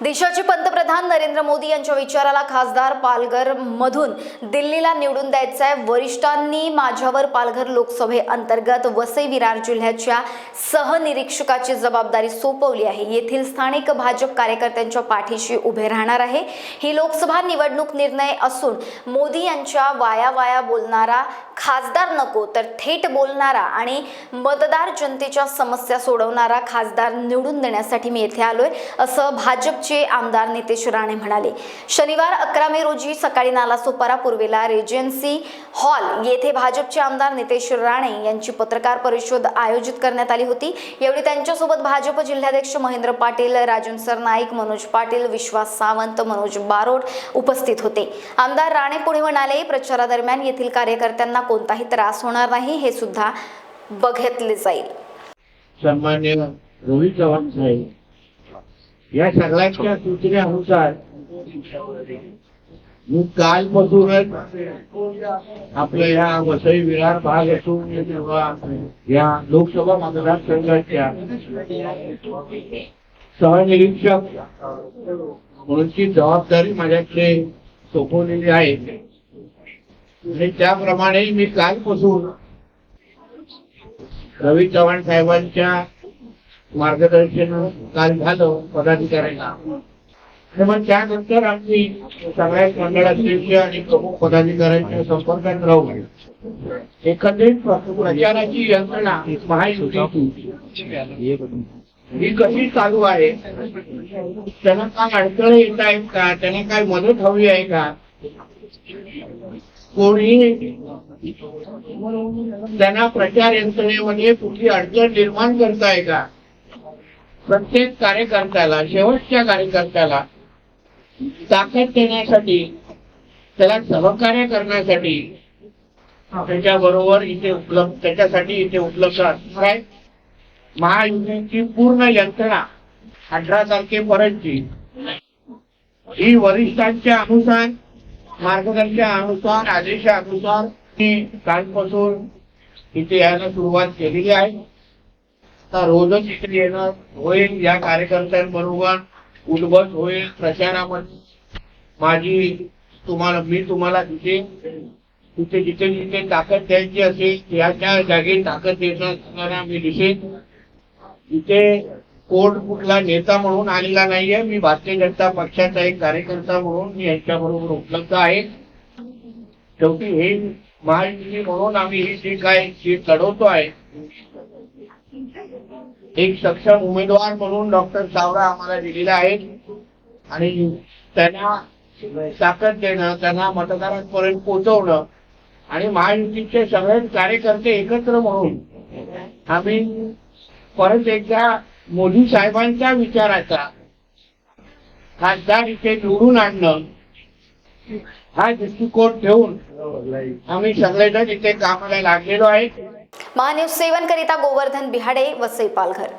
देशाचे पंतप्रधान नरेंद्र मोदी यांच्या विचाराला खासदार पालघर मधून दिल्लीला निवडून द्यायचं आहे वरिष्ठांनी माझ्यावर पालघर लोकसभे अंतर्गत वसई विरार जिल्ह्याच्या सहनिरीक्षकाची जबाबदारी सोपवली आहे. येथील स्थानिक भाजप कार्यकर्त्यांच्या पाठीशी उभे राहणार आहे. ही लोकसभा निवडणूक निर्णय असून मोदी यांच्या वाया वाया बोलणारा खासदार नको तर थेट बोलणारा आणि मतदार जनतेच्या समस्या सोडवणारा खासदार निवडून देण्यासाठी मी येथे आलोय. असं भाजप भाजपचे आमदार नितेश राणे म्हणाले शनिवार अकरा मे रोजी सकाळी नालासोपारा पूर्वेला रेजन्सी हॉल येथे भाजपचे आमदार नितेश राणे यांची पत्रकार परिषद आयोजित करण्यात आली होती. यावेळी त्यांच्यासोबत भाजप जिल्हाध्यक्ष महेंद्र पाटील राजन सरनाईक मनोज पाटील विश्वास सावंत मनोज बारोड उपस्थित होते. आमदार राणे पुढे म्हणाले प्रचारादरम्यान येथील कार्यकर्त्यांना कोणताही त्रास होणार नाही हे सुद्धा बघितले जाईल. सन्मान्य रोहित चव्हाण साहेब या सगळ्यांच्या सूचनेनुसार मी कालपासूनच आपल्या या वसई विरार भाग असून किंवा या लोकसभा मतदारसंघाच्या सहनिरीक्षक म्हणूनची जबाबदारी माझ्याकडे सोपवलेली आहे. आणि त्याप्रमाणे मी कालपासून रवी चव्हाण साहेबांच्या मार्गदर्शन काल झालं पदाधिकाऱ्यांना. आणि मग त्यानंतर आम्ही सगळ्या मंडळाध्यक्ष आणि प्रमुख पदाधिकाऱ्यांच्या संपर्कात राहू एकंदरीत प्रचाराची यंत्रणा महायुतीची ही कशी चालू आहे? त्यांना काय अडचण येत आहेत का? त्यांना काय मदत हवी आहे का? कोणी त्यांना प्रचार यंत्रणेमध्ये कुठली अडचण निर्माण करताय का? प्रत्येक कार्यकर्त्याला शेवटच्या कार्यकर्त्याला ताकद देण्यासाठी त्याला सहकार्य करण्यासाठी त्याच्या बरोबर इथे उपलब्ध त्याच्यासाठी इथे उपलब्ध असणार आहे. महायुतीची पूर्ण यंत्रणा अठरा तारखेपर्यंतची. ही वरिष्ठांच्या अनुसार मार्गदर्शनानुसार आदेशानुसार मी कालपासून इथे यायला सुरुवात केलेली आहे. आता रोजच इथे येणं होईल या कार्यकर्त्यांबरोबर उलबस होईल प्रचारामध्ये. माझी तुम्हाला मी तुम्हाला तिथे तिथे जिथे जिथे ताकद द्यायची असेल त्या त्या जागी ताकद देत मी दिसेन. इथे कोण कुठला नेता म्हणून आलेला नाहीये. मी भारतीय जनता पक्षाचा एक कार्यकर्ता म्हणून मी यांच्याबरोबर उपलब्ध आहे. शेवटी हे महायुती म्हणून आम्ही ही जी काय सीट लढवतो आहे एक सक्षम उमेदवार म्हणून डॉक्टर सावरा आम्हाला दिलेला आहे आणि त्यांना ताकद देणं त्यांना मतदारांपर्यंत पोहोचवणं आणि महायुतीचे सगळे कार्यकर्ते एकत्र म्हणून आम्ही परत एकदा मोदी साहेबांच्या विचाराचा खासदार इथे निवडून आणणं हा दृष्टिकोन ठेवून आम्ही सगळेजण इथे कामाला लागलेलो आहे महान्यूज सेवन करिता गोवर्धन बिहाडे वसई पालघर.